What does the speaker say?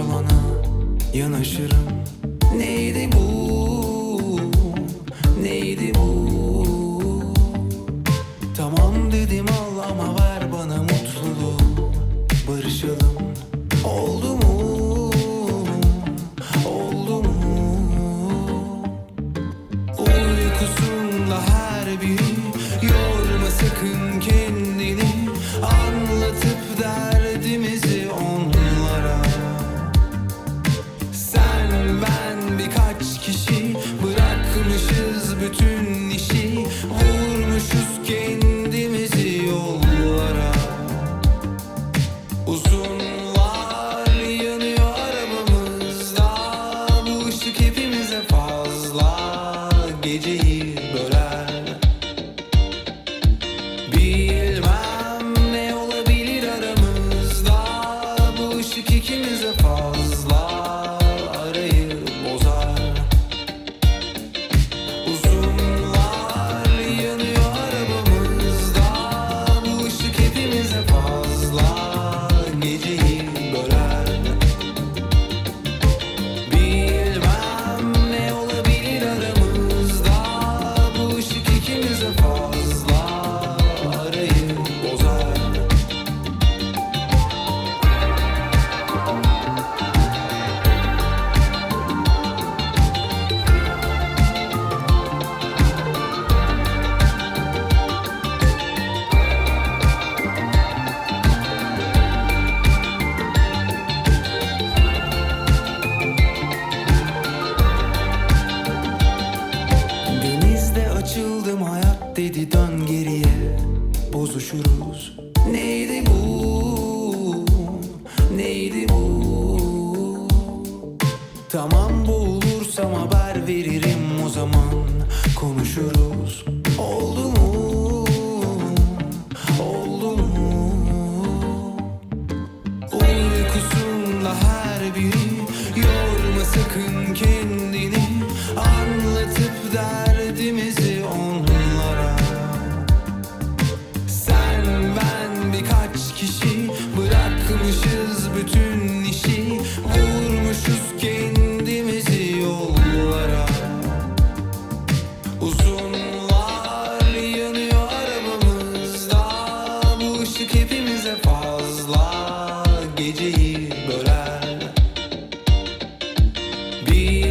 Sorulana yanaşırım Neydi bu? Neydi bu? Tamam dedim al Vermişiz bütün bozuşuruz Neydi bu? Neydi bu? Tamam bulursam haber veririm o zaman Konuşuruz Be